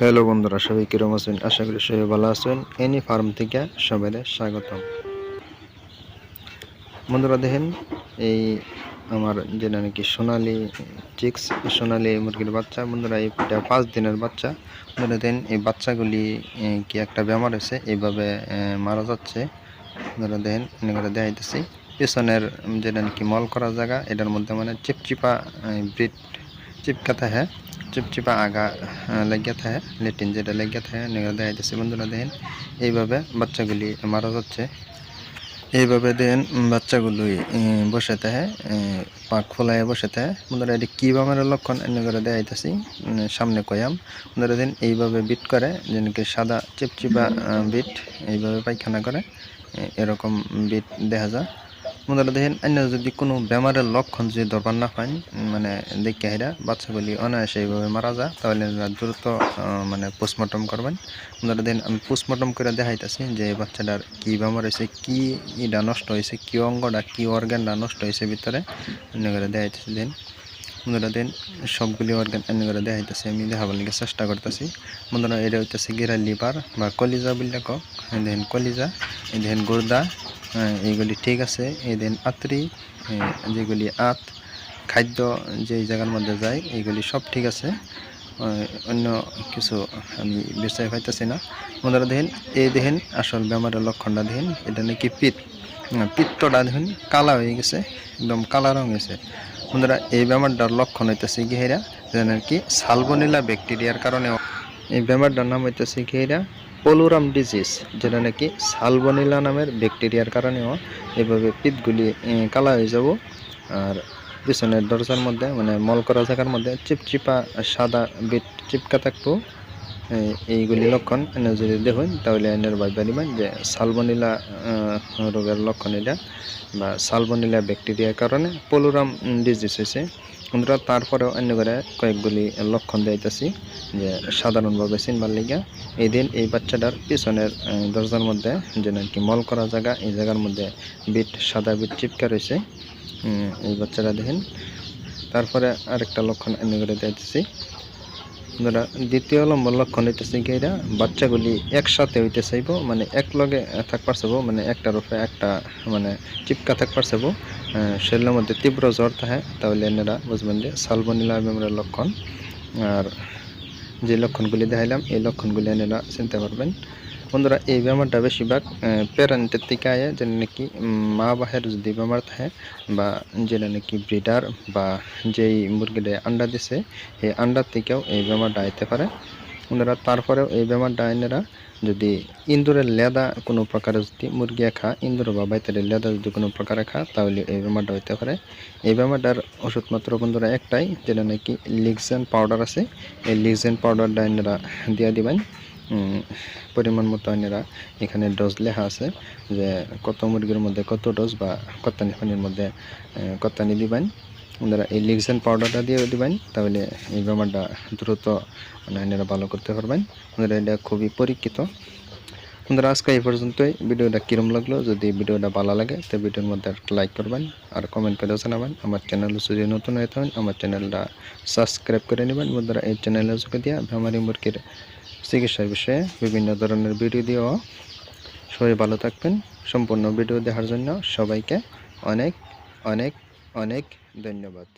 Hello বন্ধুরা, সবাই কিরম আছেন? আশা করি সবাই ভালো আছেন। এনি ফার্ম থেকে সবাই স্বাগতম। বন্ধুরা, দেখেন, এই আমার যেটা নাকি সোনালি চিক্স সোনালি মুরগির বাচ্চা, বন্ধুরা, এটা পাঁচ দিনের বাচ্চা। বন্ধুরা, দেখেন, এই বাচ্চাগুলি কি একটা বেমার হয়েছে, এইভাবে মারা যাচ্ছে। বন্ধুরা, দেখেন, এনে করে দেখাইতেছি। পেছনের যেটা নাকি মল করা জায়গা, এটার মধ্যে মানে চিপচিপা ব্রিড চিপকা থাকে চিপচিপা আগা লেগে থাকে লেটিন যেটা লেগে থাকে এনে দেখা যাচ্ছে বন্ধুরা দেখেন এইভাবে বাচ্চাগুলি মারা যাচ্ছে। এইভাবে দেন বাচ্চাগুলোই উম, বসে থাকে পাক ফোলায় বসে থাকে। বন্ধুরা এটি কী বামের লক্ষণ? এনে করে দেখাইতেছি উম, সামনে কয়াম। বন্ধুরা দেন এইভাবে বিট করে যেনকি সাদা চিপচিপা বিট এইভাবে পায়খানা করে এরকম বিট দেখা যায়। বন্ধুরা দেখেন অন্য যদি কোনো বেমারের লক্ষণ যদি দরকার না পান মানে দেখে বাচ্চাগুলি অনায়াসে এইভাবে মারা যায়, তাহলে দ্রুত মানে পোস্টমর্টম করবেন। বন্ধুরা দেখেন, আমি পোস্টমর্টম করে দেখাইতেছি যে বাচ্চাটার কী বেমার হয়েছে, কী ইটা নষ্ট হয়েছে, কী অঙ্গটা, কী অর্গানটা নষ্ট হয়েছে ভিতরে অন্য করে দেখাইতেছি দেন বন্ধুরা দেন সবগুলি অর্গান এনে করে দেখাইতেছি, আমি দেখাবার লিগে চেষ্টা করতেছি। বন্ধুরা এটা হইতেছে গিরা লিভার বা কলিজা বললে কক দেখেন কলিজা দেখেন গুর্দা এইগুলি ঠিক আছে। এই দেন আত্রি যেগুলি আত, খাদ্য যে জায়গার মধ্যে যায়, এইগুলি সব ঠিক আছে। অন্য কিছু আমি বেচাই পাইতেছি না। বন্ধুরা দেখেন এই দেখেন আসল বেমারের লক্ষণটা দেখেন, এটা নাকি পিত পিত্তটা দেখেন কালা হয়ে গেছে, একদম কালা রং হয়েছে। বন্ধুরা এই বেমারটার লক্ষণ হইতেছে গিহেরা যে নাকি সালবনিলা ব্যাকটেরিয়ার কারণে এই বেমারটার নাম হইতেছে গিহেরা পলুরাম ডিজিজ, যেটা নাকি সালবনিলা নামের ব্যাকটেরিয়ার কারণেও এইভাবে পিতগুলি কালা হয়ে যাব। আর পিছনের দরজার মধ্যে মানে মল করা জায়গার মধ্যে চিপচিপা সাদা বিট চিপকা থাকব এইগুলি লক্ষণ এনে যদি দেখুন, তাহলে এনের ভাববা নিবেন যে সালবনিলা রোগের লক্ষণ এটা বা সালবনিলা ব্যাকটেরিয়ার কারণে পলুরাম ডিজিজ হয়েছে। বন্ধুরা, তারপরেও অন্য করে কয়েকগুলি লক্ষণ দিতেছি যে সাধারণভাবে চিনবার লিগা এই দিন এই বাচ্চাটার পিছনের দরজার মধ্যে যে নাকি মল করা জায়গা, এই জায়গার মধ্যে বিট, সাদা বিট চিপকা রয়েছে। এই বাচ্চাটা দেখেন। তারপরে আরেকটা লক্ষণ এনে করে দিতেছি বন্ধুরা দ্বিতীয় নম্বর লক্ষণ হইতেছে কি এরা বাচ্চাগুলি একসাথে হইতে চাইব মানে এক লগে থাক মানে একটা রূপে একটা মানে চিপকা থাক চাইব শরীরের মধ্যে তীব্র জ্বর থাকে, তাহলে এনারা বুঝবেন যে সালবনিলা বেমারের লক্ষণ। আর যে লক্ষণগুলি দেখাইলাম, এই লক্ষণগুলি এনারা চিনতে পারবেন। বন্ধুরা, এই বেমারটা বেশিরভাগ প্যারেন্টের থেকে আয় যেটা নাকি মা বাহের যদি বেমার থাকে বা যেটা নাকি ব্রিডার বা যেই মুরগিটা আন্ডা দিছে এই আন্ডার থেকেও এই বেমারটা আইতে পারে। বন্ধুরা, তারপরেও এই বেমারটা আইনেরা যদি ইন্দুরের লেদা কোনো প্রকারে যদি মুরগি খা ইন্দুর বা বাইতের লেদা যদি কোনো প্রকারে খা তাহলে এই বেমারটা হইতে পারে। এই বেমারটার ওষুধ মাত্র বন্ধুরা একটাই যেটা নাকি লিক্সেন পাউডার আছে, এই লিক্সেন পাউডারটা এনারা দিয়ে দিবেন। পরিমাণ মতো এনারা এখানে ডোজ লেখা আছে যে কত মুরগির মধ্যে কত ডোজ বা কত্তানি পানির মধ্যে কত্তানি দিবেন। আপনারা এই লিক্সেন পাউডারটা দিয়ে দিবেন, তাহলে এই বেমারটা দ্রুত মানে এনারা ভালো করতে পারবেন। আপনারা এটা খুবই পরীক্ষিত। বন্ধুরা আজকে এই পর্যন্তই। ভিডিওটা কিরম লাগল? যদি ভিডিওটা ভালো লাগে, তো ভিডিওর মধ্যে একটা লাইক করবেন আর কমেন্ট করে জানাবেন। আমার চ্যানেল যদি নতুন হয়ে থাকেন, আমার চ্যানেলটা সাবস্ক্রাইব করে নেবেন। বন্ধুরা, এই চ্যানেলে যোগে দিয়ে ভ্রামারি মুরগির চিকিৎসার বিষয়ে বিভিন্ন ধরনের ভিডিও দিয়েও সবাই ভালো থাকবেন। সম্পূর্ণ ভিডিও দেখার জন্য সবাইকে অনেক অনেক অনেক ধন্যবাদ।